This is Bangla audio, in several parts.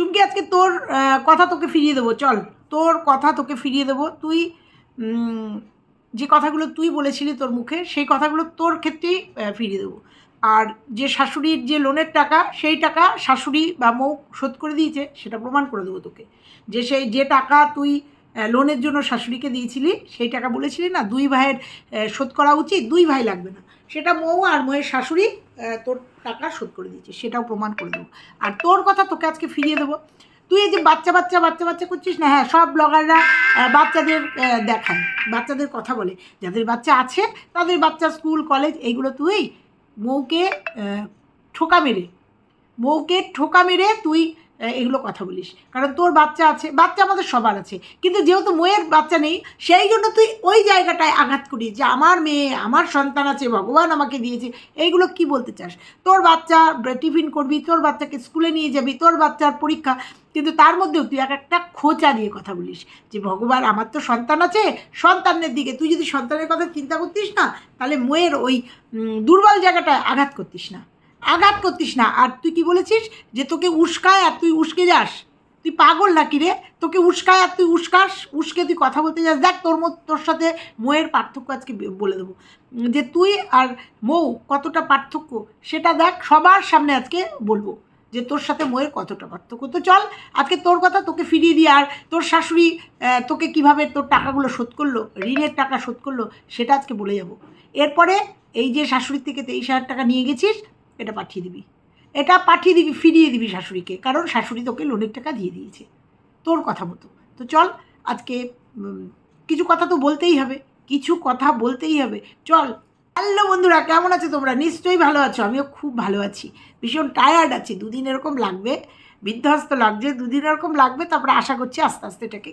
চুমকি, আজকে তোর কথা তোকে ফিরিয়ে দেবো, চল। তোর কথা তোকে ফিরিয়ে দেবো। তুই যে কথাগুলো তুই বলেছিলি তোর মুখে, সেই কথাগুলো তোর ক্ষেত্রেই ফিরিয়ে দেবো। আর যে শাশুড়ির যে লোনের টাকা, সেই টাকা শাশুড়ি বা মৌ শোধ করে দিয়েছে, সেটা প্রমাণ করে দেবো তোকে। যে সেই, যে টাকা তুই লোনের জন্য শাশুড়িকে দিয়েছিলি, সেই টাকা বলেছিলি না, দুই ভাইয়ের শোধ করা উচিত, দুই ভাই লাগবে না। সেটা মৌ আর মৌয়ের শাশুড়ি তোর টাকা শোধ করে দিয়েছি, সেটাও প্রমাণ করে দেবো। আর তোর কথা তোকে আজকে ফিরিয়ে দেবো। তুই এই যে বাচ্চা বাচ্চা বাচ্চা বাচ্চা করছিস না হ্যাঁ সব ব্লগাররা বাচ্চাদের দেখায় বাচ্চাদের কথা বলে। যাদের বাচ্চা আছে, তাদের বাচ্চা স্কুল, কলেজ এইগুলো তুই বউকে ঠোকা মেরে, বউকে ঠোকা মেরে তুই এগুলো কথা বলিস। কারণ তোর বাচ্চা আছে, বাচ্চা আমাদের সবার আছে। কিন্তু যেহেতু মেয়ের বাচ্চা নেই, সেই জন্য তুই ওই জায়গাটায় আঘাত করিস যে আমার মেয়ে, আমার সন্তান আছে, ভগবান আমাকে দিয়েছে। এইগুলো কি বলতে চাস? তোর বাচ্চা টিফিন করবি, তোর বাচ্চাকে স্কুলে নিয়ে যাবি, তোর বাচ্চার পরীক্ষা। কিন্তু তার মধ্যেও তুই এক একটা খোঁচা দিয়ে কথা বলিস যে, ভগবান, আমার তো সন্তান আছে, সন্তানের দিকে। তুই যদি সন্তানের কথা চিন্তা করতিস না, তাহলে মেয়ের ওই দুর্বল জায়গাটায় আঘাত করতিস না। আঘাত করতিস না। আর তুই কি বলেছিস? যে তোকে উস্কায় আর তুই উস্কে যাস। তুই পাগল নাকি রে? তোকে উস্কায় আর তুই উস্কাস। উস্কে তুই কথা বলতে যাস। দেখ, তোর তোর সাথে মোয়ের পার্থক্য আজকে বলে দেবো। যে তুই আর মৌ কতটা পার্থক্য, সেটা দেখ, সবার সামনে আজকে বলব। যে তোর সাথে মোয়ের কতটা পার্থক্য। তো চল, আজকে তোর কথা তোকে ফিরিয়ে দিয়ে আর তোর শাশুড়ি তোকে কীভাবে তোর টাকাগুলো শোধ করল, ঋণের টাকা শোধ করল, সেটা আজকে বলে যাব। এরপরে এই যে শাশুড়ির থেকে তেইশ হাজার টাকা নিয়ে গেছিস এটা পাঠিয়ে দিবি। এটা পাঠিয়ে দিবি, ফিরিয়ে দিবি শাশুড়িকে, কারণ শাশুড়ি তোকে লোনের টাকা দিয়ে দিয়েছে। তোর কথা মতো। তো চল, আজকে কিছু কথা তো বলতেই হবে, কিছু কথা বলতেই হবে। চল। হ্যালো বন্ধুরা, কেমন আছো তোমরা? নিশ্চয়ই ভালো আছো, আমিও খুব ভালো আছি। ভীষণ টায়ার্ড আছি, দুদিন এরকম লাগবে, বিধ্বস্ত লাগছে, দুদিন এরকম লাগবে, তারপরে আশা করছি আস্তে আস্তে এটাকে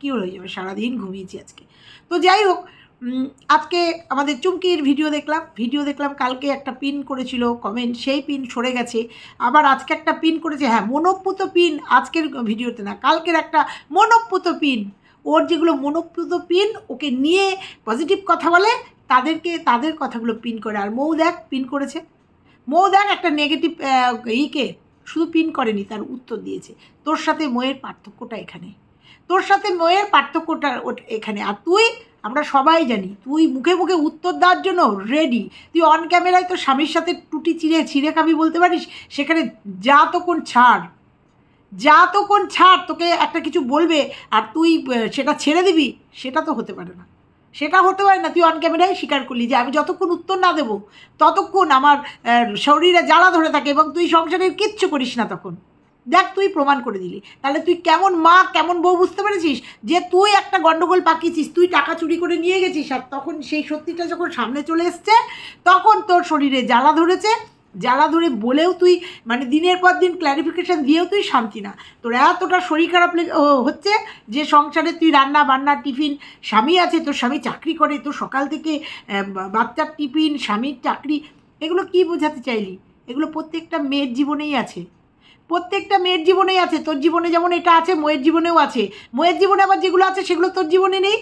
কিওর হয়ে যাবে। সারাদিন ঘুমিয়েছি আজকে। তো যাই হোক আজকে আমাদের চুমকির ভিডিও দেখলাম। ভিডিও দেখলাম, কালকে একটা পিন করেছিল কমেন্ট সেই পিন সরে গেছে। আবার আজকে একটা পিন করেছে হ্যাঁ মনোপ্রুত পিন আজকের ভিডিওতে না, কালকের একটা মনোপ্রুত পিন ওর যেগুলো মনোপ্রুত পিন ওকে নিয়ে পজিটিভ কথা বলে, তাদেরকে, তাদের কথাগুলো পিন করে। আর মৌ দেখ পিন করেছে। মৌ দেখ একটা নেগেটিভ ইকে শুধু পিন করেনি, তার উত্তর দিয়েছে। তোর সাথে ময়ের পার্থক্যটা এখানে। তোর সাথে ময়ের পার্থক্যটা এখানে। আর তুই আমরা সবাই জানি। তুই মুখে মুখে উত্তর দেওয়ার জন্য রেডি তুই অন ক্যামেরায় তোর স্বামীর সাথে টুটি চিড়ে ছিঁড়ে খাবি বলতে পারিস? সেখানে যা তো কোন ছাড়। যা তো কোন ছাড়, তোকে একটা কিছু বলবে আর তুই সেটা ছেড়ে দিবি, সেটা তো হতে পারে না। সেটা হতে পারে না, তুই অন ক্যামেরায় স্বীকার করলি যে আমি যতক্ষণ উত্তর না দেবো, ততক্ষণ আমার শরীরে জ্বালা ধরে থাকে এবং তুই সংসারের কিচ্ছু করিস না তখন। দেখ তুই প্রমাণ করে দিলি। তাহলে তুই কেমন মা, কেমন বউ বুঝতে পেরেছিস যে তুই একটা গন্ডগোল পাকিয়েছিস, তুই টাকা চুরি করে নিয়ে গেছিস আর তখন সেই সত্যিটা যখন সামনে চলে এসছে, তখন তোর শরীরে জ্বালা ধরেছে। জ্বালা ধরে বলেও তুই মানে দিনের পর দিন ক্ল্যারিফিকেশান দিয়েও তুই শান্তি না। তোর এতটা শরীর খারাপ হচ্ছে যে সংসারে তুই রান্না বান্না, টিফিন, স্বামী আছে, তোর স্বামী চাকরি করে, তোর সকাল থেকে বাচ্চার টিফিন, স্বামীর চাকরি, এগুলো কি বোঝাতে চাইলি? এগুলো প্রত্যেকটা মেয়ের জীবনেই আছে। প্রত্যেকটা মেয়ের জীবনেই আছে, তোর জীবনে যেমন এটা আছে, ময়ের জীবনেও আছে। ময়ের জীবনে আবার যেগুলো আছে, সেগুলো তোর জীবনে নেই।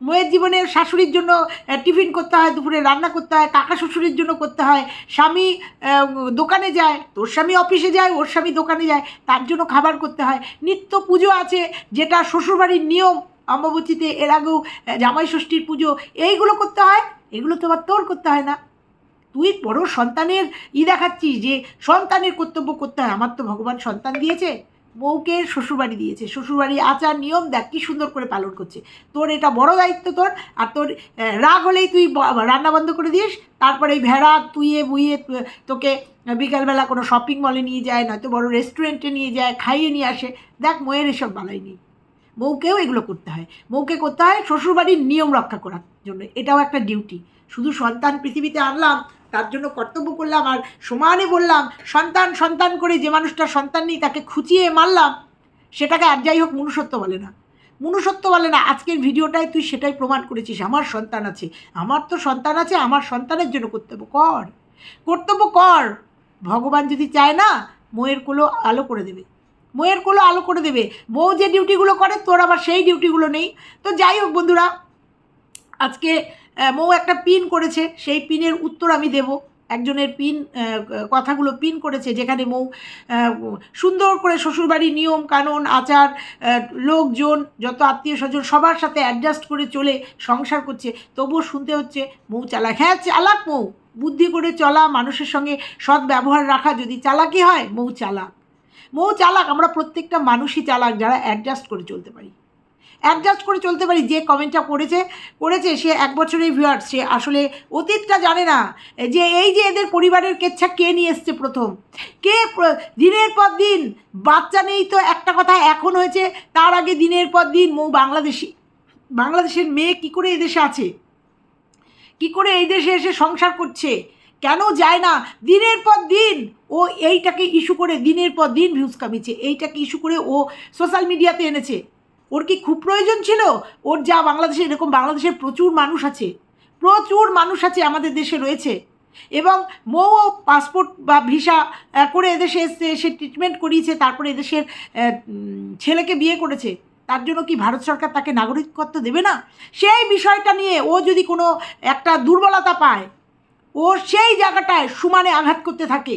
ময়ের জীবনে শাশুড়ির জন্য টিফিন করতে হয়, দুপুরে রান্না করতে হয়, কাকা শ্বশুরের জন্য করতে হয়, স্বামী দোকানে যায়, তোর স্বামী অফিসে যায়, ওর স্বামী দোকানে যায়, তার জন্য খাবার করতে হয়। নিত্য পুজো আছে, যেটা শ্বশুরবাড়ির নিয়ম অম্বাবতীতে এর আগেও জামাই ষষ্ঠীর পুজো, এইগুলো করতে হয়, এগুলো তো আবার তোর করতে হয় না। তুই বড় সন্তানের ই দেখাচ্ছিস যে সন্তানের কর্তব্য করতে হয়। আমার তো ভগবান সন্তান দিয়েছে, বউকে শ্বশুরবাড়ি দিয়েছে। শ্বশুরবাড়ি আচার নিয়ম দেখ, কি সুন্দর করে পালন করছে। তোর এটা বড় দায়িত্ব তোর, আর তোর রাগ হলেই তুই রান্না বন্ধ করে দিস। তারপরে এই ভেড়া তুইয়ে বুইয়ে তোকে বিকালবেলা কোনো শপিং মলে নিয়ে যায়, নয়তো বড় রেস্টুরেন্টে নিয়ে যায়, খাইয়ে নিয়ে আসে। দেখ, ময়ের এসব বালাই নেই। বউকেও এগুলো করতে হয়। বউকে করতে হয় শ্বশুরবাড়ির নিয়ম রক্ষা করার জন্য। এটাও একটা ডিউটি শুধু সন্তান পৃথিবীতে আনলাম তার জন্য কর্তব্য করলাম আর সমানে বললাম, সন্তান সন্তান করে যে মানুষটা সন্তান নেই, তাকে খুঁচিয়ে মারলাম, সেটাকে আর যাই হোক মনুষ্যত্ব বলে না। মনুষ্যত্ব বলে না, আজকের ভিডিওটায় তুই সেটাই প্রমাণ করেছিস, আমার সন্তান আছে, আমার তো সন্তান আছে, আমার সন্তানের জন্য কর্তব্য কর। কর্তব্য কর। ভগবান যদি চায় না, ময়ের কোলো আলো করে দেবে। ময়ের কোলো আলো করে দেবে। বউ যে ডিউটিগুলো করে, তোর আবার সেই ডিউটিগুলো নেই। তো যাই হোক বন্ধুরা, আজকে মৌ একটা পিন করেছে, সেই পিনের উত্তর আমি দেব। একজনের পিন কথাগুলো পিন করেছে, যেখানে মৌ সুন্দর করে শ্বশুরবাড়ি নিয়ম, কানুন, আচার লোকজন, যত আত্মীয় স্বজন সবার সাথে অ্যাডজাস্ট করে চলে, সংসার করছে। তবুও শুনতে হচ্ছে মৌ চালাক। হ্যাঁ চালাক মৌ বুদ্ধি করে চলা, মানুষের সঙ্গে সৎ ব্যবহার রাখা, যদি চালাকি হয় মৌ চালাক। মৌ চালাক, আমরা প্রত্যেকটা মানুষই চালাক, যারা অ্যাডজাস্ট করে চলতে পারি। অ্যাডজাস্ট করে চলতে পারি, যে কমেন্টটা করেছে করেছে, সে এক বছরের ভিউয়ার সে আসলে অতীতটা জানে না। যে এই যে এদের পরিবারের কেচ্ছা কে নিয়ে এসছে প্রথম? কে দিনের পর দিন, বাচ্চা নেই তো একটা কথা এখন হয়েছে, তার আগে দিনের পর দিন মৌ বাংলাদেশি, বাংলাদেশের মেয়ে কি করে এদেশে আছে? কি করে এই দেশে এসে সংসার করছে? কেন যায় না? দিনের পর দিন ও এইটাকে ইস্যু করে দিনের পর দিন ভিউজ কামিয়েছে, এইটাকে ইস্যু করে ও সোশ্যাল মিডিয়াতে এনেছে। ওর কি খুব প্রয়োজন ছিল? ওর যা বাংলাদেশে এরকম, বাংলাদেশের প্রচুর মানুষ আছে। প্রচুর মানুষ আছে আমাদের দেশে রয়েছে। এবং মৌ পাসপোর্ট বা ভিসা করে এদেশে এসছে সে ট্রিটমেন্ট করিয়েছে, তারপরে এদেশের ছেলেকে বিয়ে করেছে। তার জন্য কি ভারত সরকার তাকে নাগরিকত্ব দেবে না? সেই বিষয়টা নিয়ে ও যদি কোনো একটা দুর্বলতা পায়, ও সেই জায়গাটায় সমানে আঘাত করতে থাকে।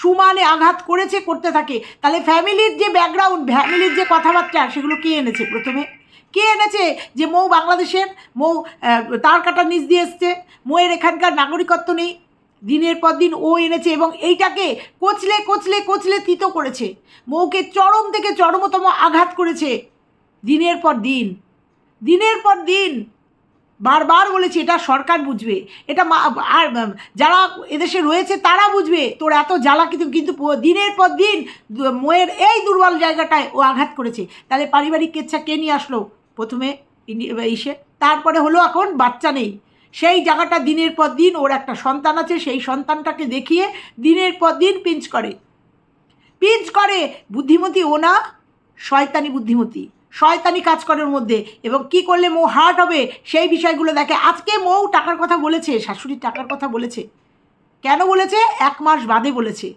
সমানে আঘাত করেছে, করতে থাকে। তাহলে ফ্যামিলির যে ব্যাকগ্রাউন্ড, ফ্যামিলির যে কথাবার্তা, সেগুলো কে এনেছে প্রথমে? কে এনেছে যে মৌ বাংলাদেশের, মৌ তার কাটার নিচ দিয়ে এসছে, মৌয়ের এখানকার নাগরিকত্ব নেই। দিনের পর দিন ও এনেছে এবং এইটাকে কোচলে কোচলে কোচলে তিত করেছে। মৌকে চরম থেকে চরমতম আঘাত করেছে দিনের পর দিন। দিনের পর দিন বারবার বলেছি, এটা সরকার বুঝবে। এটা আর যারা এদেশে রয়েছে তারা বুঝবে, তোর এত জ্বালা কিন্তু কিন্তু দিনের পর দিন মোয়ের এই দুর্বল জায়গাটায় ও আঘাত করেছে। তাহলে পারিবারিক কেচ্ছা কে নিয়ে আসলো? প্রথমে ইসে। তারপরে হলো এখন বাচ্চা নেই। সেই জায়গাটা দিনের পর দিন ওর একটা সন্তান আছে, সেই সন্তানটাকে দেখিয়ে দিনের পর দিন পিঞ্চ করে। পিঞ্চ করে বুদ্ধিমতী ও না, শয়তানি বুদ্ধিমতী। শয়তানি কাজ করার মধ্যে এবং কি করলে মৌ হার্ট হবে সেই বিষয়গুলো দেখে। আজকে মৌ টাকার কথা বলেছে শাশুড়ির টাকার কথা বলেছে। কেন বলেছে? এক মাস বাদে বলেছে।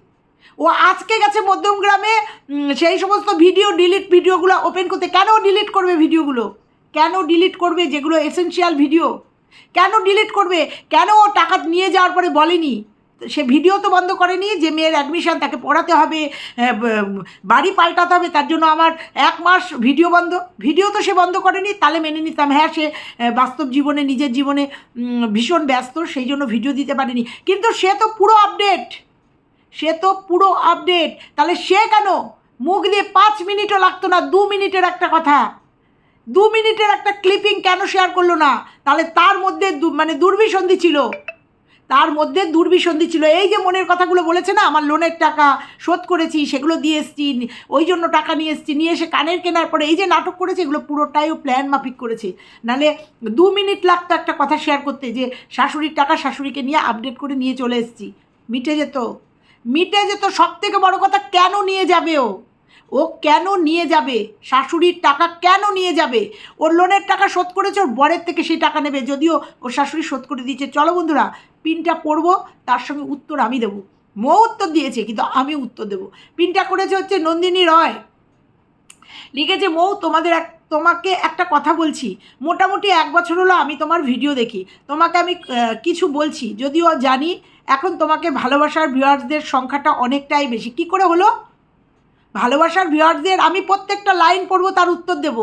ও আজকে গেছে মধ্যমগ্রামে উম, সেই সমস্ত ভিডিও ডিলিট ভিডিওগুলো ওপেন করতে। কেন ডিলিট করবে ভিডিওগুলো? কেন ডিলিট করবে যেগুলো এসেনশিয়াল ভিডিও? কেন ডিলিট করবে? কেন ও টাকা নিয়ে যাওয়ার পরে বলেনি? সে ভিডিও তো বন্ধ করেনি যে মেয়ের অ্যাডমিশন তাকে পড়াতে হবে বাড়ি পাল্টাতে হবে, তার জন্য আমার এক মাস ভিডিও বন্ধ। ভিডিও তো সে বন্ধ করেনি তাহলে মেনে নিতাম। হ্যাঁ সে বাস্তব জীবনে, নিজের জীবনে ভীষণ ব্যস্ত, সেই জন্য ভিডিও দিতে পারেনি। কিন্তু সে তো পুরো আপডেট সে তো পুরো আপডেট তাহলে সে কেন? মুখ দিয়ে পাঁচ মিনিটও লাগতো না, দু মিনিটের একটা কথা। দু মিনিটের একটা ক্লিপিং কেন শেয়ার করল না? তাহলে তার মধ্যে মানে দুর্বিসন্ধি ছিল। তার মধ্যে দুর্বিসন্ধি ছিল। এই যে মনের কথাগুলো বলেছে না, আমার লোনের টাকা শোধ করেছি, সেগুলো দিয়ে এসছি, ওই জন্য টাকা নিয়ে এসছি, নিয়ে এসে কানের কেনার পরে এই যে নাটক করেছে, এগুলো পুরোটাই ও প্ল্যান মাফিক করেছে। নালে দু মিনিট লাগতো একটা কথা শেয়ার করতে, যে শাশুড়ির টাকা শাশুড়িকে নিয়ে আপডেট করে নিয়ে চলে এসেছি। মিটে যেত। মিটে যেত সব থেকে বড় কথা, কেন নিয়ে যাবে ও? ও কেন নিয়ে যাবে? শাশুড়ির টাকা কেন নিয়ে যাবে? ওর লোনের টাকা শোধ করেছে, ওর বরের থেকে সেই টাকা নেবে। যদিও ওর শাশুড়ি শোধ করে দিয়েছে। চলো বন্ধুরা, পিনটা পড়ব, তার সঙ্গে উত্তর আমি দেবো। মৌ উত্তর দিয়েছে, কিন্তু আমি উত্তর দেবো। পিনটা করেছে হচ্ছে নন্দিনী রয়। লিখেছে, মৌ, তোমাদের এক, তোমাকে একটা কথা বলছি। মোটামুটি এক বছর হলো আমি তোমার ভিডিও দেখি। তোমাকে আমি কিছু বলছি। যদিও জানি, এখন তোমাকে ভালোবাসার ভিউয়ার্সদের সংখ্যাটা অনেকটাই বেশি। কি করে হলো? ভালোবাসার ভিউয়ার্সদের আমি প্রত্যেকটা লাইন পড়ব, তার উত্তর দেব।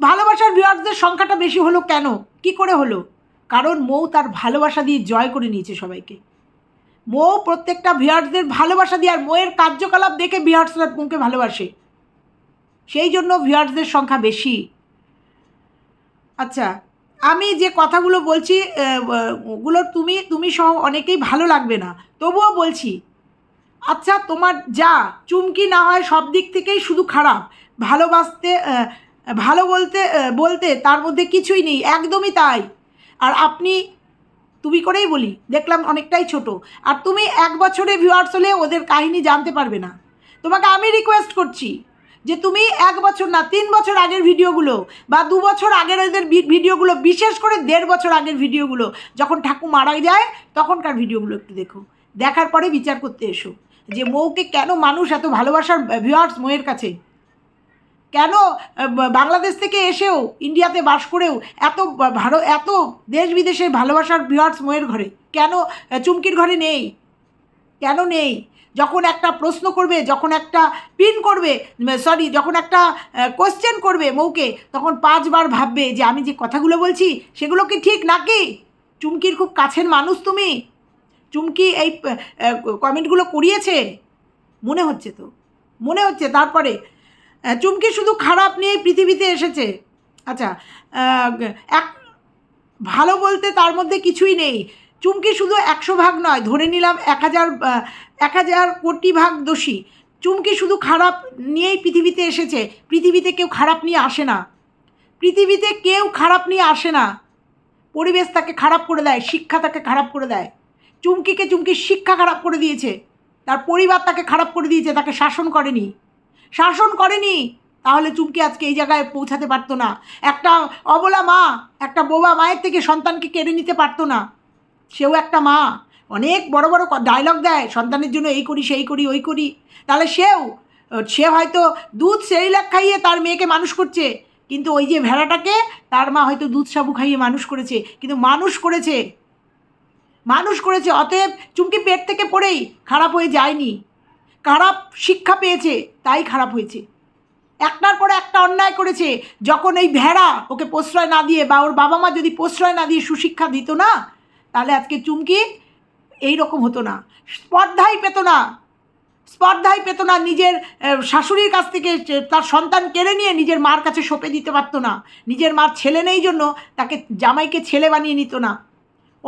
ভালোবাসার ভিউয়ার্সদের সংখ্যাটা বেশি হলো কেন? কি করে হলো? কারণ মৌ তার ভালোবাসা দিয়ে জয় করে নিয়েছে সবাইকে। মৌ প্রত্যেকটা ভিউয়ার্সদের ভালোবাসা দিয়ে আর মৌয়ের কার্যকলাপ দেখে ভিউয়ার্সরা মৌকে ভালোবাসে। সেই জন্য ভিউয়ার্সদের সংখ্যা বেশি। আচ্ছা আমি যে কথাগুলো বলছি ওগুলো তুমি তুমি সহ অনেকেই ভালো লাগবে না। তবুও বলছি আচ্ছা তোমার যা চুমকি না হয় সব দিক থেকেই শুধু খারাপ। ভালোবাসতে ভালো বলতে বলতে তার মধ্যে কিছুই নেই, একদমই তাই। আর আপনি, তুমি করেই বলি, দেখলাম অনেকটাই ছোট। আর তুমি এক বছরে ভিউয়ার্স হলে ওদের কাহিনী জানতে পারবে না। তোমাকে আমি রিকোয়েস্ট করছি যে তুমি এক বছর না, তিন বছর আগের ভিডিওগুলো বা দু বছর আগের ওদের ভিডিওগুলো, বিশেষ করে দেড় বছর আগের ভিডিওগুলো, যখন ঠাকুর মারা যায়, তখনকার ভিডিওগুলো একটু দেখো। দেখার পরে বিচার করতে এসো। যে মৌকে কেন মানুষ এত ভালোবাসার ভিউয়ার্স মৌয়ের কাছে? কেন বাংলাদেশ থেকে এসেও, ইন্ডিয়াতে বাস করেও এত ভালো, এত দেশ বিদেশে ভালোবাসার ভিউয়ার্স মৌয়ের ঘরে? কেন চুমকির ঘরে নেই? কেন নেই? যখন একটা প্রশ্ন করবে, যখন একটা পিন করবে সরি যখন একটা কোশ্চেন করবে মৌকে, তখন পাঁচবার ভাববে যে আমি যে কথাগুলো বলছি, সেগুলো কি ঠিক নাকি? চুমকির খুব কাছের মানুষ তুমি? চুমকি এই কমেন্টগুলো করিয়েছে মনে হচ্ছে তো। মনে হচ্ছে, তারপরে চুমকি শুধু খারাপ নিয়েই পৃথিবীতে এসেছে। আচ্ছা এক, ভালো বলতে তার মধ্যে কিছুই নেই। চুমকি শুধু একশো ভাগ নয়, ধরে নিলাম এক হাজার এক হাজার কোটি ভাগ দোষী। চুমকি শুধু খারাপ নিয়েই পৃথিবীতে এসেছে। পৃথিবীতে কেউ খারাপ নিয়ে আসে না। পৃথিবীতে কেউ খারাপ নিয়ে আসে না। পরিবেশ তাকে খারাপ করে দেয়, শিক্ষা তাকে খারাপ করে দেয়। চুমকিকে চুমকির শিক্ষা খারাপ করে দিয়েছে। তার পরিবার তাকে খারাপ করে দিয়েছে, তাকে শাসন করেনি। শাসন করেনি, তাহলে চুমকি আজকে এই জায়গায় পৌঁছাতে পারতো না। একটা অবলা মা, একটা বোবা মায়ের থেকে সন্তানকে কেড়ে নিতে পারতো না। সেও একটা মা। অনেক বড় বড় ডায়লগ দেয়, সন্তানের জন্য এই করি, সেই করি, ওই করি। তাহলে সেও, সে হয়তো দুধ সেরিলাক খাইয়ে তার মেয়েকে মানুষ করছে, কিন্তু ওই যে ভেড়াটাকে, তার মা হয়তো দুধ সাবু খাইয়ে মানুষ করেছে, কিন্তু মানুষ করেছে। মানুষ করেছে, অতএব চুমকি পেট থেকে পড়েই খারাপ হয়ে যায়নি। খারাপ শিক্ষা পেয়েছে, তাই খারাপ হয়েছে। একটার পরে একটা অন্যায় করেছে, যখন এই ভেড়া ওকে প্রশ্রয় না দিয়ে বা ওর বাবা মা যদি প্রশ্রয় না দিয়ে সুশিক্ষা দিত না, তাহলে আজকে চুমকি এই রকম হতো না। স্পর্ধাই পেত না। স্পর্ধাই পেত না, নিজের শাশুড়ির কাছ থেকে তার সন্তান কেড়ে নিয়ে নিজের মার কাছে সঁপে দিতে পারতো না। নিজের মার ছেলে নেই জন্য তাকে জামাইকে ছেলে বানিয়ে নিত না।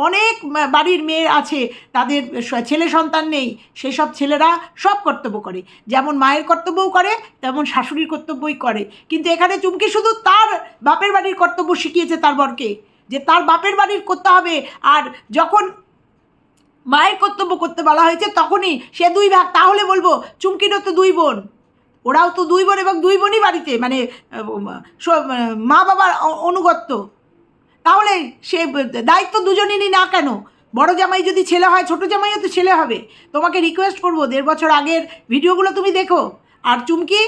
অনেক বাড়ির মেয়ে আছে, তাদের ছেলে সন্তান নেই, সেসব ছেলেরা সব কর্তব্য করে। যেমন মায়ের কর্তব্যও করে, তেমন শাশুড়ির কর্তব্যই করে। কিন্তু এখানে চুমকি শুধু তার বাপের বাড়ির কর্তব্য শিখিয়েছে তার বরকে, যে তার বাপের বাড়ির করতে হবে। আর যখন মায়ের কর্তব্য করতে বলা হয়েছে, তখনই সে দুই ভাগ, তাহলে বলব চুমকিরও তো দুই বোন। ওরাও তো দুই বোন এবং দুই বোনই বাড়িতে মানে মা বাবার অনুগত্য। তাহলে সে দায়িত্ব দুজনেরই না কেন? বড় জামাই যদি ছেলে হয়, ছোট জামাইও তো ছেলে হবে। তোমাকে রিকোয়েস্ট করব, দেড় বছর আগের ভিডিওগুলো তুমি দেখো। আর চুমকি,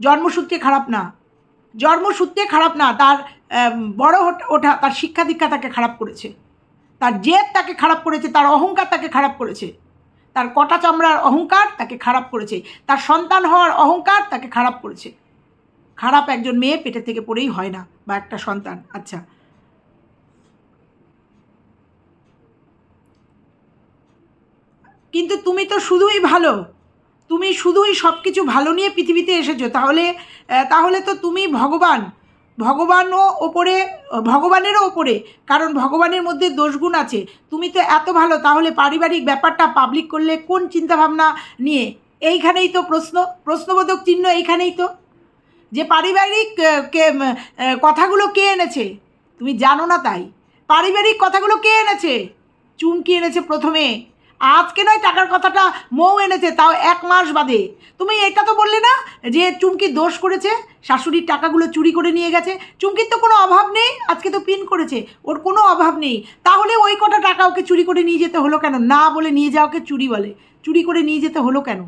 জন্মসূত্রে খারাপ না। জন্মসূত্রে খারাপ না, তার বড় ওঠা, তার শিক্ষা দীক্ষা তাকে খারাপ করেছে। তার জেদ তাকে খারাপ করেছে, তার অহংকার তাকে খারাপ করেছে। তার কটা চামড়ার অহংকার তাকে খারাপ করেছে। তার সন্তান হওয়ার অহংকার তাকে খারাপ করেছে। খারাপ একজন মেয়ে পেটে থেকে পড়েই হয় না, বা একটা সন্তান। আচ্ছা। কিন্তু তুমি তো শুধুই ভালো। তুমি শুধুই সব কিছু ভালো নিয়ে পৃথিবীতে এসেছ। তাহলে তাহলে তো তুমি ভগবান। ভগবানও ওপরে, ভগবানেরও ওপরে। কারণ ভগবানের মধ্যে দোষগুণ আছে। তুমি তো এত ভালো, তাহলে পারিবারিক ব্যাপারটা পাবলিক করলে কোন চিন্তাভাবনা নিয়ে? এইখানেই তো প্রশ্ন, প্রশ্নবোধক চিহ্ন এইখানেই তো। যে পারিবারিক কে কথাগুলো কে এনেছে? তুমি জানো না তাই। পারিবারিক কথাগুলো কে এনেছে? চুমকি এনেছে প্রথমে। আজকে নয় টাকার কথাটা মৌ এনেছে, তাও এক মাস বাদে। তুমি এটা তো বললে না যে চুমকি দোষ করেছে, শাশুড়ির টাকাগুলো চুরি করে নিয়ে গেছে। চুমকির তো কোনো অভাব নেই, আজকে তো পিন করেছে, ওর কোনো অভাব নেই। তাহলে ওই কটা টাকা ওকে চুরি করে নিয়ে যেতে হলো কেন? না বলে নিয়ে যাওয়াকে চুরি বলে। চুরি করে নিয়ে যেতে হলো কেন?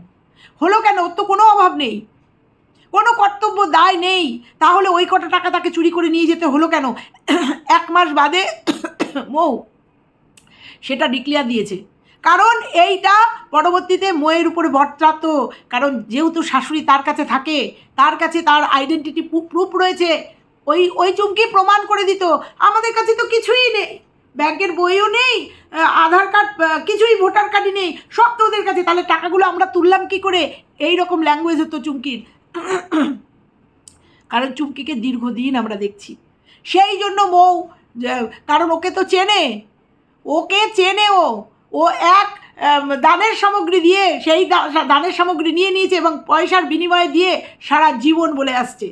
হলো কেন? ওর তো কোনো অভাব নেই। কোনো কর্তব্য দায় নেই। তাহলে ওই কটা টাকা তাকে চুরি করে নিয়ে যেতে হলো কেন? এক মাস বাদে মৌ সেটা ডিক্লিয়ার দিয়েছে। কারণ এইটা পরবর্তীতে ময়ের উপরে বর্তাত। কারণ যেহেতু শাশুড়ি তার কাছে থাকে, তার কাছে তার আইডেন্টিটি প্রুফ রয়েছে। ওই ওই চুমকি প্রমাণ করে দিত। আমাদের কাছে তো কিছুই নেই। ব্যাংকের বইও নেই আধার কার্ড কিছুই ভোটার কার্ডই নেই। সব তো ওদের কাছে। তাহলে টাকাগুলো আমরা তুললাম কি করে? এই রকম ল্যাঙ্গুয়েজ হতো চুমকির। কারণ চুমকিকে দীর্ঘদিন আমরা দেখছি। সেই জন্য মৌ কারণ ওকে তো চেনে। ওকে চেনে ও। ও এক দানের সামগ্রী দিয়ে সেই দানের সামগ্রী নিয়ে নিয়েছে এবং পয়সার বিনিময়ে দিয়ে সারা জীবন বলে আসছে।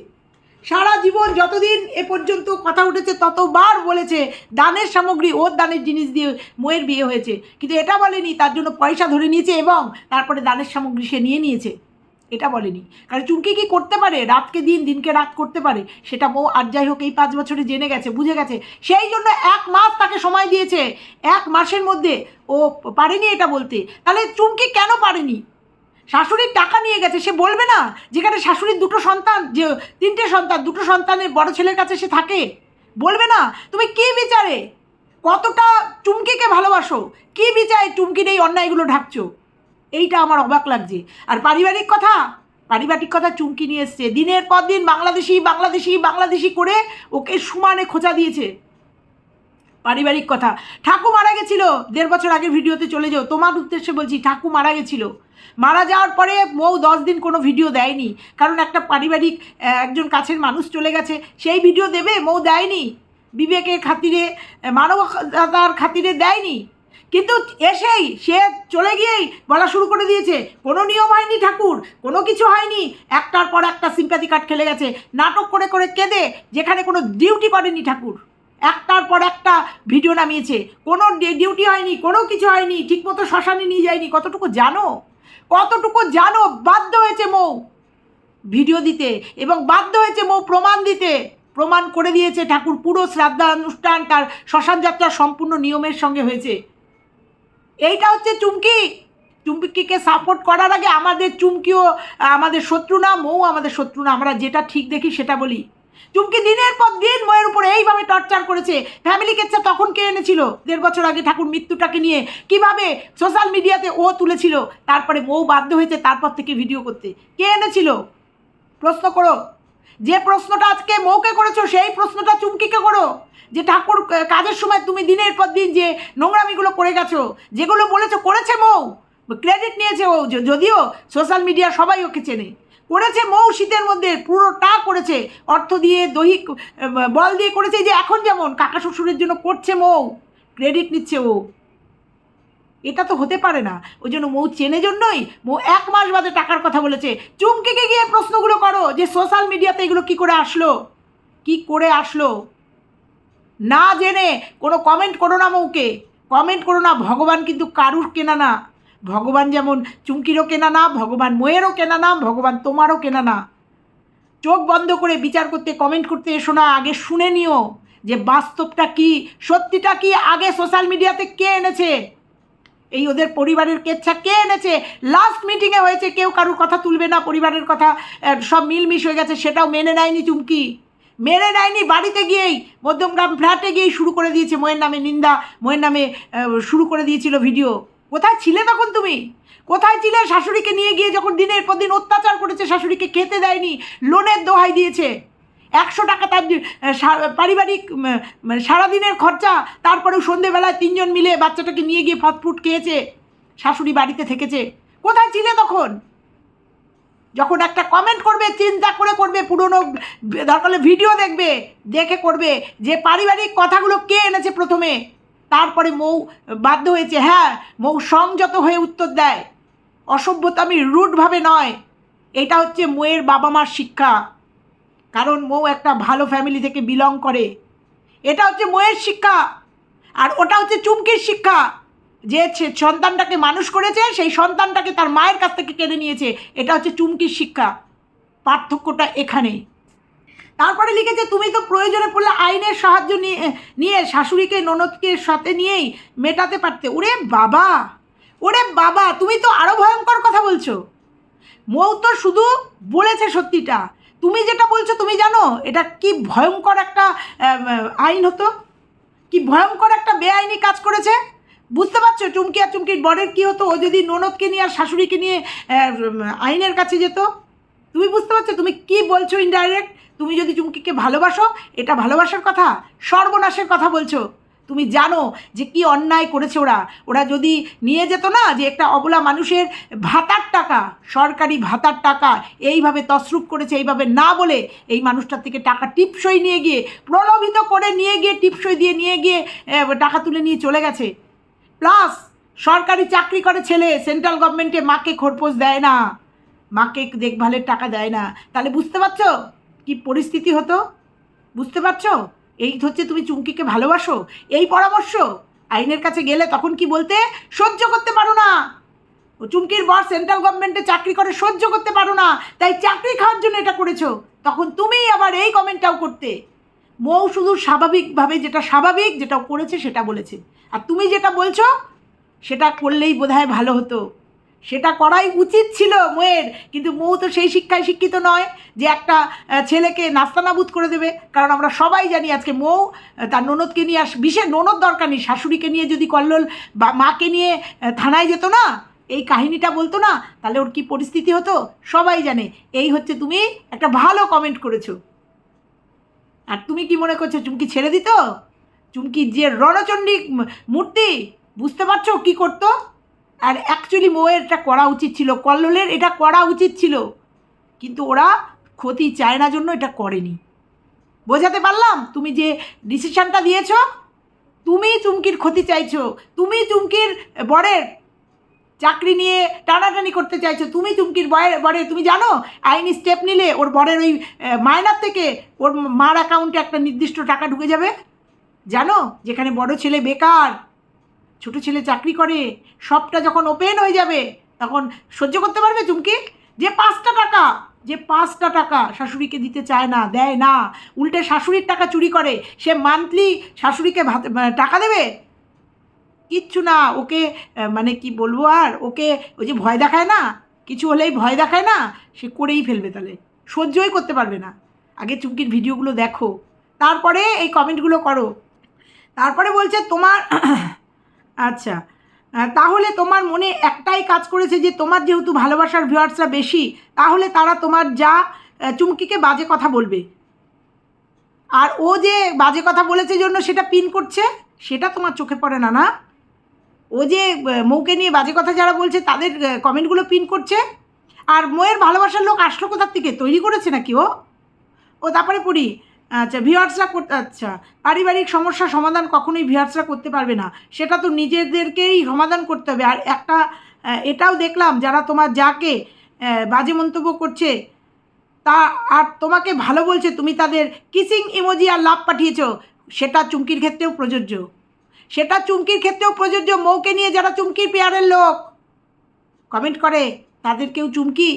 সারা জীবন যতদিন এ পর্যন্ত কথা উঠেছে, ততবার বলেছে, দানের সামগ্রী ওর দানের জিনিস দিয়ে মোয়ের বিয়ে হয়েছে। কিন্তু এটা বলেনি, তার জন্য পয়সা ধরে নিয়েছে এবং তারপরে দানের সামগ্রী সে নিয়ে নিয়েছে। এটা বলেনি। কারণ চুমকি কি করতে পারে? রাতকে দিন, দিনকে রাত করতে পারে। সেটা বউ আর যাই হোক এই পাঁচ বছরে জেনে গেছে, বুঝে গেছে। সেই জন্য এক মাস তাকে সময় দিয়েছে। এক মাসের মধ্যে। ও পারেনি এটা বলতে। তাহলে চুমকি কেন পারেনি? শাশুড়ির টাকা নিয়ে গেছে, সে বলবে না? যেখানে শাশুড়ির দুটো সন্তান, যে তিনটে সন্তান, দুটো সন্তানের বড় ছেলের কাছে সে থাকে? বলবে না? তুমি কি বিচারে? কতটা চুমকিকে ভালোবাসো? কি বিচারে চুমকির এই অন্যায়গুলো ঢাকছো? এইটা আমার অবাক লাগছে। আর পারিবারিক কথা? পারিবারিক কথা চুমকি নিয়ে এসছে। দিনের পর দিন বাংলাদেশি বাংলাদেশি বাংলাদেশি করে ওকে সমানে খোঁচা দিয়েছে। পারিবারিক কথা। ঠাকু মারা গেছিল। দেড় বছর আগে ভিডিওতে চলে যাও। তোমার উদ্দেশ্যে বলছি, ঠাকু মারা গেছিল। মারা যাওয়ার পরে মৌ দশ দিন কোনো ভিডিও দেয়নি। কারণ একটা পারিবারিক একজন কাছের মানুষ চলে গেছে। সেই ভিডিও দেবে, মৌ দেয়নি। বিবেকের খাতিরে মানবতার খাতিরে দেয়নি। কিন্তু এসেই, সে চলে গিয়েই বলা শুরু করে দিয়েছে। কোনো নিয়ম হয়নি ঠাকুর, কোনো কিছু হয়নি। একটার পর একটা সিম্প্যাথি কার্ড খেলে গেছে। নাটক করে করে কেঁদে যেখানে কোনো ডিউটি করেনি ঠাকুর, একটার পর একটা ভিডিও নামিয়েছে। কোনো ডিউটি হয়নি, কোনো কিছু হয়নি, ঠিকমতো শ্মশানে নিয়ে যায়নি। কতটুকু জানো? কতটুকু জানো? বাধ্য হয়েছে মৌ ভিডিও দিতে এবং বাধ্য হয়েছে মৌ প্রমাণ দিতে। প্রমাণ করে দিয়েছে ঠাকুর, পুরো শ্রাদ্ধানুষ্ঠান তার শ্মশান যাত্রা সম্পূর্ণ নিয়মের সঙ্গে হয়েছে। এইটা হচ্ছে চুমকি। চুমকিকে সাপোর্ট করার আগে আমাদের চুমকিও, আমাদের শত্রু না, মৌ আমাদের শত্রু না। আমরা যেটা ঠিক দেখি সেটা বলি। চুমকি দিনের পর দিন ময়ের উপরে এইভাবে টর্চার করেছে। ফ্যামিলি কেচ্ছা তখন কে এনেছিল? দেড় বছর আগে ঠাকুর মৃত্যুটাকে নিয়ে কীভাবে সোশ্যাল মিডিয়াতে ও তুলেছিল? তারপরে মৌ বাধ্য হয়েছে তারপর থেকে ভিডিও করতে। কে এনেছিল? প্রশ্ন করো। যে প্রশ্নটা আজকে মৌকে করেছ, সেই প্রশ্নটা চুমকিকে করো। যে ঠাকুর কাজের সময় তুমি দিনের পর দিন যে নোংরামিগুলো করে গেছো, যেগুলো বলেছ, করেছে মৌ। ক্রেডিট নিয়েছে ও যদিও সোশ্যাল মিডিয়া সবাই ওকে চেনে। করেছে মৌ শীতের মধ্যে, পুরোটা করেছে। অর্থ দিয়ে, দৈহিক বল দিয়ে করেছে যে এখন যেমন কাকা শ্বশুরের জন্য করছে মৌ। ক্রেডিট নিচ্ছে ও। এটা তো হতে পারে না। ওই জন্য মৌ চেনে জন্যই মৌ এক মাস বাদে টাকার কথা বলেছে। চুমকিকে গিয়ে প্রশ্নগুলো করো যে সোশ্যাল মিডিয়াতে এগুলো কি করে আসলো? কি করে আসলো? না জেনে কোনো কমেন্ট করো না মৌকে। কমেন্ট করো না, ভগবান কিন্তু কারুর কেনা না। ভগবান যেমন চুমকিরও কেনা না, ভগবান ময়েরও কেনা না, ভগবান তোমারও কেনা না। চোখ বন্ধ করে বিচার করতে কমেন্ট করতে এসো না, আগে শুনে নিও যে বাস্তবটা কি, সত্যিটা কি, আগে সোশ্যাল মিডিয়াতে কে এনেছে? এই ওদের পরিবারের কেচ্ছা কে এনেছে? লাস্ট মিটিংয়ে হয়েছে, কেউ কারুর কথা তুলবে না, পরিবারের কথা সব মিলমিশ হয়ে গেছে, সেটাও মেনে নেয়নি চুমকি। মেনে নেয়নি বাড়িতে গিয়েই, মধ্যমগ্রাম ফ্ল্যাটে গিয়েই শুরু করে দিয়েছে মোয়ের নামে নিন্দা, মোয়ের নামে শুরু করে দিয়েছিল ভিডিও। কোথায় ছিলে তখন তুমি? কোথায় ছিলে? শাশুড়িকে নিয়ে গিয়ে যখন দিনের পর দিন অত্যাচার করেছে, শাশুড়িকে খেতে দেয়নি, লোনের দোহাই দিয়েছে। একশো টাকা তার পারিবারিক মানে সারাদিনের খরচা, তারপরেও সন্ধেবেলায় তিনজন মিলে বাচ্চাটাকে নিয়ে গিয়ে ফাস্টফুড খেয়েছে, শাশুড়ি বাড়িতে থেকেছে। কোথায় ছিলে তখন? যখন একটা কমেন্ট করবে, চিন্তা করে করবে, পুরনো দরকার ভিডিও দেখবে, দেখে করবে যে পারিবারিক কথাগুলো কে এনেছে প্রথমে। তারপরে মৌ বাধ্য হয়েছে হ্যাঁ মৌ সংযত হয়ে উত্তর দেয়। অসভ্যতা আমি রুটভাবে নয়। এটা হচ্ছে মৌয়ের বাবা মার শিক্ষা। কারণ মৌ একটা ভালো ফ্যামিলি থেকে বিলং করে। এটা হচ্ছে ময়ের শিক্ষা। আর ওটা হচ্ছে চুমকির শিক্ষা। যে সন্তানটাকে মানুষ করেছে, সেই সন্তানটাকে তার মায়ের কাছ থেকে কেড়ে নিয়েছে। এটা হচ্ছে চুমকির শিক্ষা। পার্থক্যটা এখানে তারপরে লিখেছে, তুমি তো প্রয়োজনে পড়লে আইনের সাহায্য নিয়ে নিয়ে শাশুড়িকে, ননদকে সাথে নিয়েই মেটাতে পারতে। ওরে বাবা! ওরে বাবা! তুমি তো আরও ভয়ঙ্কর কথা বলছো। মৌ তো শুধু বলেছে সত্যিটা। তুমি যেটা বলছো তুমি জানো? এটা কি ভয়ঙ্কর একটা আইন হতো? কি ভয়ঙ্কর একটা বেআইনি কাজ করেছে? বুঝতে পারছ? চুমকি আর চুমকির বরের কী হতো? ও যদি ননদকে নিয়ে আর শাশুড়িকে নিয়ে আইনের কাছে যেত? তুমি বুঝতে পারছ? তুমি কি বলছো ইনডাইরেক্ট তুমি যদি চুমকিকে ভালোবাসো, এটা ভালোবাসার কথা? সর্বনাশের কথা বলছো। তুমি জানো যে কি অন্যায় করেছে ওরা। ওরা যদি নিয়ে যেত না যে একটা অবলা মানুষের ভাতার টাকা, সরকারি ভাতার টাকা, এইভাবে তসরুপ করেছে, এইভাবে না বলে এই মানুষটার থেকে টাকা টিপসই নিয়ে গিয়ে, প্রলোভিত করে নিয়ে গিয়ে, টিপসই দিয়ে নিয়ে গিয়ে টাকা তুলে নিয়ে চলে গেছে। প্লাস সরকারি চাকরি করে ছেলে, সেন্ট্রাল গভর্নমেন্টে মাকে খোরপোশ দেয় না। মাকে দেখভালের টাকা দেয় না। তাহলে বুঝতে পারছ কি পরিস্থিতি হতো? বুঝতে পারছ? এই হচ্ছে তুমি চুমকিকে ভালোবাসো? এই পরামর্শ? আইনের কাছে গেলে তখন কি বলতে? সহ্য করতে পারো না। ও চুমকির বর সেন্ট্রাল গভর্নমেন্টে চাকরি করে, সহ্য করতে পারো না। তাই চাকরি খাওয়ার জন্য এটা করেছ। তখন তুমিই আবার এই কমেন্টটাও করতে। মৌ শুধু স্বাভাবিকভাবে যেটা স্বাভাবিক, যেটা করেছে সেটা বলেছে। আর তুমি যেটা বলছো, সেটা করলেই বোধহয় ভালো হতো। সেটা করাই উচিত ছিল মোয়ের। কিন্তু মৌ তো সেই শিক্ষায় শিক্ষিত নয় যে একটা ছেলেকে নাস্তানাবুদ করে দেবে। কারণ আমরা সবাই জানি আজকে মৌ তার ননদকে নিয়ে আস বিশেষ ননদ দরকার নেই। শাশুড়িকে নিয়ে যদি কল্লোল বা মাকে নিয়ে থানায় যেত না, এই কাহিনীটা বলতো না, তাহলে ওর কি পরিস্থিতি হতো? সবাই জানে। এই হচ্ছে তুমি একটা ভালো কমেন্ট করেছ। আর তুমি কি মনে করছ, চুমকি ছেড়ে দিত? চুমকি যে রণচণ্ডী মূর্তি, বুঝতে পারছ কি করতো? আর অ্যাকচুয়ালি মোয়ের এটা করা উচিত ছিল, কল্লোলের এটা করা উচিত ছিল, কিন্তু ওরা ক্ষতি চায় না জন্য এটা করেনি। বোঝাতে পারলাম? তুমি যে ডিসিশনটা দিয়েছ, তুমি চুমকির ক্ষতি চাইছো, তুমি চুমকির বরের চাকরি নিয়ে টানাটানি করতে চাইছো, তুমি চুমকির বয়ের বরে তুমি জানো, আইনি স্টেপ নিলে ওর বরের ওই মায়নার থেকে ওর মার অ্যাকাউন্টে একটা নির্দিষ্ট টাকা ঢুকে যাবে? জানো? যেখানে বড় ছেলে বেকার। ছোট ছেলে চাকরি করে, সবটা যখন ওপেন হয়ে যাবে, তখন সহ্য করতে পারবে চুমকি? যে পাঁচটা টাকা, যে পাঁচটা টাকা শাশুড়িকে দিতে চায় না, দেয় না, উল্টে শাশুড়ির টাকা চুরি করে, সে মান্থলি শাশুড়িকে টাকা দেবে? কিচ্ছু না, ওকে মানে কি বলব আর, ওকে ওই যে ভয় দেখায় না, কিছু হলেই ভয় দেখায় না, সে করেই ফেলবে তাহলে, সহ্যই করতে পারবে না। আগে চুমকির ভিডিওগুলো দেখো। তারপরে এই কমেন্টগুলো করো। তারপরে বলছে তোমার আচ্ছা। তাহলে তোমার মনে একটাই কাজ করেছে যে তোমার যেহেতু ভালোবাসার ভিউয়ার্সরা বেশি, তাহলে তারা তোমার যা চুমকিকে বাজে কথা বলবে। আর ও যে বাজে কথা বলেছে জন্য সেটা পিন করছে, সেটা তোমার চোখে পড়ে না না? ও যে মৌকে নিয়ে বাজে কথা যারা বলছে, তাদের কমেন্টগুলো পিন করছে। আর মোয়ের ভালোবাসার লোক আসলো কোথার থেকে? তৈরি করেছে নাকি ও? ও, তারপরে পড়ি আচ্ছা ভিউয়ার্সরা করতে আচ্ছা পারিবারিক সমস্যা সমাধান কখনোই ভিউয়ার্সরা করতে পারবে না। সেটা তো নিজেদেরকেই সমাধান করতে হবে। আর একটা এটাও দেখলাম যারা তোমার যাকে বাজে মন্তব্য করছে, তা আর তোমাকে ভালো বলছে, তুমি তাদের কিসিং ইমোজি আর লাভ পাঠিয়েছ, সেটা চুমকির ক্ষেত্রেও প্রযোজ্য। সেটা চুমকির ক্ষেত্রেও প্রযোজ্য, মৌকে নিয়ে যারা চুমকির পেয়ারের লোক। কমেন্ট করে তাদেরকেও চুমকি,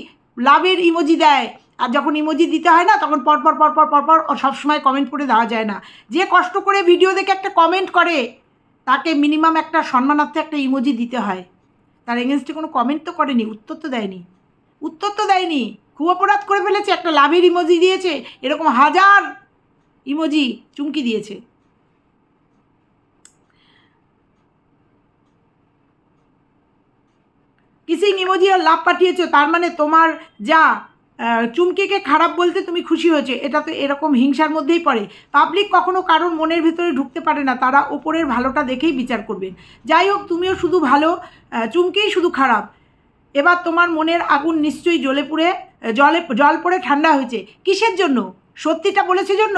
লাভের ইমোজি দেয়। আর যখন ইমোজি দিতে হয় না, তখন পরপর পরপর পরপর সবসময় কমেন্ট করে দেওয়া যায় না। যে কষ্ট করে ভিডিও দেখে একটা কমেন্ট করে, তাকে মিনিমাম একটা সম্মানার্থে একটা ইমোজি দিতে হয়। তার এগেনস্টে কোনো কমেন্ট তো করেনি, উত্তর তো দেয়নি। উত্তর তো দেয়নি। খুব অপরাধ করে ফেলেছে, একটা লাভের ইমোজি দিয়েছে, এরকম হাজার ইমোজি চুমকি দিয়েছে। কিসিং ইমোজি আর লাভ পাঠিয়েছো, তার মানে তোমার যা চুমকিকে খারাপ বলতে তুমি খুশি হয়েছে, এটা তো এরকম হিংসার মধ্যেই পড়ে। পাবলিক কখনো কারোর মনের ভিতরে ঢুকতে পারে না, তারা ওপরের ভালোটা দেখেই বিচার করবেন যাই হোক, তুমিও শুধু ভালো চুমকিই শুধু খারাপ। এবার তোমার মনের আগুন নিশ্চয়ই জ্বলে পুড়ে জলে, জল পড়ে ঠান্ডা হয়েছে। কিসের জন্য? সত্যিটা বলেছে জন্য?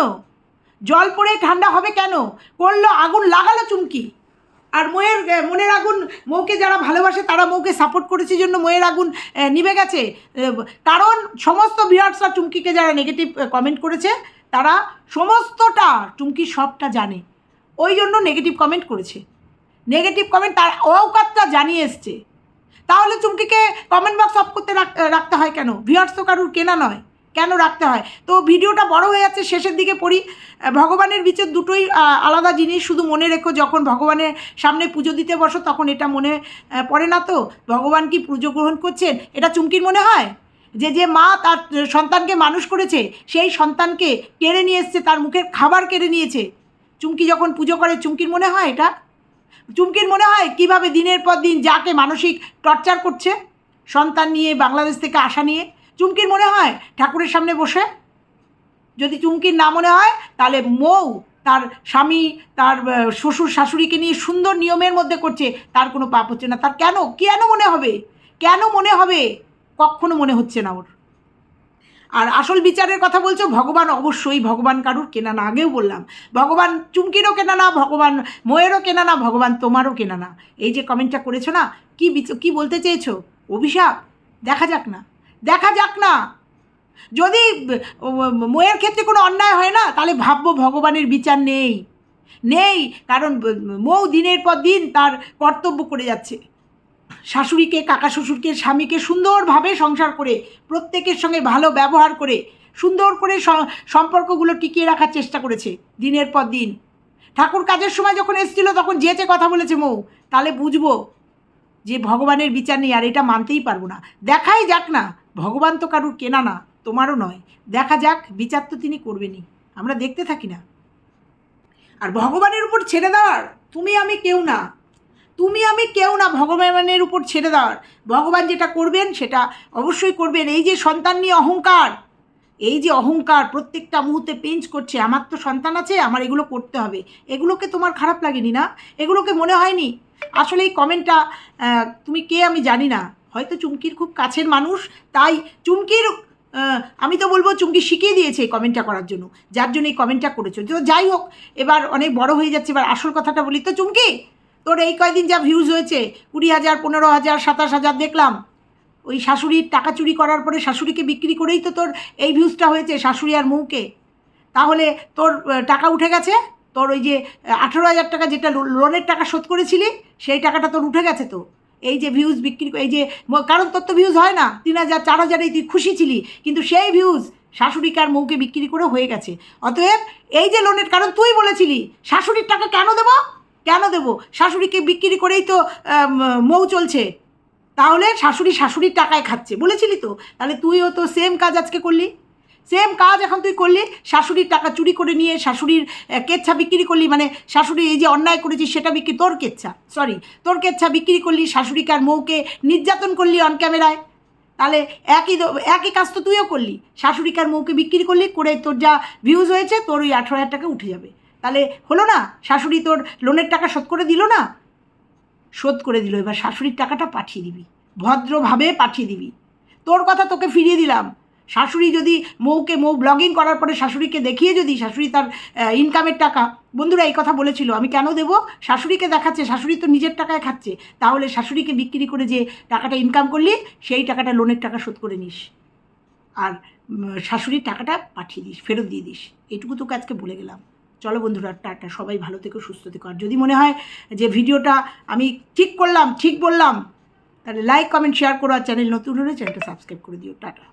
জল পড়ে ঠান্ডা হবে কেন? করল, আগুন লাগালো চুমকি। আর ময়ের মনের আগুন মৌকে যারা ভালোবাসে তারা মৌকে সাপোর্ট করেছে জন্য ময়ের আগুন নিভে গেছে। কারণ সমস্ত ভিউয়ার্সরা চুমকিকে যারা নেগেটিভ কমেন্ট করেছে, তারা সমস্তটা চুমকি সবটা জানে। ওই জন্য নেগেটিভ কমেন্ট করেছে। নেগেটিভ কমেন্ট তার অকাতটা জানিয়ে এসছে। তাহলে চুমকিকে কমেন্ট বক্স অফ করতে রাখ- রাখতে হয় কেন? ভিউয়ার্স তো কারুর কেনা নয়। কেন রাখতে হয়? তো ভিডিওটা বড় হয়ে যাচ্ছে, শেষের দিকে পড়ি। ভগবানের বিচার দুটোই আলাদা জিনিস। শুধু মনে রেখো, যখন ভগবানের সামনে পুজো দিতে বসো, তখন এটা মনে পড়ে না তো? ভগবান কি পুজো গ্রহণ করছেন? এটা চুমকির মনে হয়? যে যে মা তার সন্তানকে মানুষ করেছে, সেই সন্তানকে কেড়ে নিয়ে এসছে, তার মুখের খাবার কেড়ে নিয়েছে। চুমকি যখন পুজো করে, চুমকির মনে হয় এটা? চুমকির মনে হয় কীভাবে দিনের পর দিন যাকে মানসিক টর্চার করছে, সন্তান নিয়ে, বাংলাদেশ থেকে আসা নিয়ে? চুমকির মনে হয় ঠাকুরের সামনে বসে? যদি চুমকির না মনে হয়, তাহলে মৌ তার স্বামী, তার শ্বশুর শাশুড়িকে নিয়ে সুন্দর নিয়মের মধ্যে করছে, তার কোনো পাপ হচ্ছে না। তার কেন কেন মনে হবে? কেন মনে হবে? কখনো মনে হচ্ছে না ওর। আর আসল বিচারের কথা বলছো, ভগবান অবশ্যই ভগবান কারুর কেনা না, আগেও বললাম। ভগবান চুমকিরও কেনা না, ভগবান ময়েরও কেনা না, ভগবান তোমারও কেনা না। এই যে কমেন্টটা করেছ না, কি কি বলতে চেয়েছো? অভিশাপ? দেখা যাক না। দেখা যাক না। যদি ময়ের ক্ষেত্রে কোনো অন্যায় হয় না, তাহলে ভাববো ভগবানের বিচার নেই। নেই, কারণ মৌ দিনের পর দিন তার কর্তব্য করে যাচ্ছে। শাশুড়িকে, কাকা শ্বশুরকে, স্বামীকে সুন্দরভাবে সংসার করে, প্রত্যেকের সঙ্গে ভালো ব্যবহার করে, সুন্দর করে সম্পর্কগুলো টিকিয়ে রাখার চেষ্টা করেছে, দিনের পর দিন। ঠাকুর কাজের সময় যখন এসেছিল, তখন যেচে কথা বলেছে মৌ, তাহলে বুঝব যে ভগবানের বিচার নেই, আর এটা মানতেই পারব না। দেখাই যাক না ভগবান তো কারুর কেনা না, তোমারও নয়। দেখা যাক, বিচার তো তিনি করবেনই। আমরা দেখতে থাকি না। আর ভগবানের উপর ছেড়ে দেওয়ার, তুমি আমি কেউ না। তুমি আমি কেউ না ভগবানের উপর ছেড়ে দেওয়ার। ভগবান যেটা করবেন, সেটা অবশ্যই করবেন। এই যে সন্তান নিয়ে অহংকার, এই যে অহংকার প্রত্যেকটা মুহূর্তে পেঞ্চ করছে, আমার তো সন্তান আছে, আমার এগুলো করতে হবে। এগুলোকে তোমার খারাপ লাগেনি না? এগুলোকে মনে হয়নি? আসলে এই কমেন্টটা তুমি কে আমি জানি না। হয়তো চুমকির খুব কাছের মানুষ, তাই চুমকির আমি তো বলব চুমকি শিখিয়ে দিয়েছে এই কমেন্টটা করার জন্য, যার জন্য এই কমেন্টটা করেছ। তো যাই হোক, এবার অনেক বড় হয়ে যাচ্ছে, এবার আসল কথাটা বলি। তো চুমকি, তোর এই কয়দিন যা ভিউজ হয়েছে, কুড়ি হাজার, পনেরো হাজার, সাতাশ হাজার দেখলাম, ওই শাশুড়ির টাকা চুরি করার পরে শাশুড়িকে বিক্রি করেই তো তোর এই ভিউজটা হয়েছে, শাশুড়ি আর মৌকে। তাহলে তোর টাকা উঠে গেছে? তোর ওই যে আঠেরো হাজার টাকা যেটা লোনের টাকা শোধ করেছিলি, সেই টাকাটা তোর উঠে গেছে তো? এই যে ভিউজ বিক্রি এই যে কারণ তোর তো ভিউজ হয় না। তিন হাজার, চার হাজারেই তুই খুশি ছিলি। কিন্তু সেই ভিউজ শাশুড়িকে আর মৌকে বিক্রি করে হয়ে গেছে। অতএব এই যে লোনের কারণ তুই বলেছিলি, শাশুড়ির টাকা কেন দেবো? কেন দেবো? শাশুড়িকে বিক্রি করেই তো মৌ চলছে। তাহলে শাশুড়ি শাশুড়ির টাকায় খাচ্ছে। বলেছিলি তো? তাহলে তুইও তো সেম কাজ আজকে করলি। সেম কাজ এখন তুই করলি, শাশুড়ির টাকা চুরি করে নিয়ে শাশুড়ির কেচ্ছা বিক্রি করলি মানে শাশুড়ি এই যে অন্যায় করেছিস সেটা বিক্রি, তোর কেচ্ছা সরি তোর কেচ্ছা বিক্রি করলি, শাশুড়িকে আর মৌকে নির্যাতন করলি অন ক্যামেরায় তাহলে একই একই কাজ তো তুইও করলি, শাশুড়িকে আর মৌকে বিক্রি করলি, করে তোর যা ভিউজ হয়েছে, তোর ওই আঠেরো হাজার টাকা উঠে যাবে। তাহলে হলো না, শাশুড়ি তোর লোনের টাকা শোধ করে দিল না? শোধ করে দিল, এবার শাশুড়ির টাকাটা পাঠিয়ে দিবি, ভদ্রভাবে পাঠিয়ে দিবি। তোর কথা তোকে ফিরিয়ে দিলাম। শাশুড়ি যদি মৌকে, মৌ ব্লগিং করার পরে শাশুড়িকে দেখিয়ে যদি শাশুড়ি তার ইনকামের টাকা, বন্ধুরা এই কথা বলেছিল, আমি কেন দেবো? শাশুড়িকে দেখাচ্ছে, শাশুড়ি তো নিজের টাকায় খাচ্ছে, তাহলে শাশুড়িকে বিক্রি করে যে টাকাটা ইনকাম করলি, সেই টাকাটা লোনের টাকা শোধ করে নিস। আর শাশুড়ির টাকাটা পাঠিয়ে দিস, ফেরত দিয়ে দিস এইটুকু তোকে আজকে বলে গেলাম। চলো বন্ধুরা, টাটা, সবাই ভালো থেকো, সুস্থ থেকো। আর যদি মনে হয় যে ভিডিওটা আমি ঠিক করলাম, ঠিক বললাম, তাহলে লাইক কমেন্ট শেয়ার করো, আর চ্যানেল নতুন হলে চ্যানেলটা সাবস্ক্রাইব করে দিও। টাটা।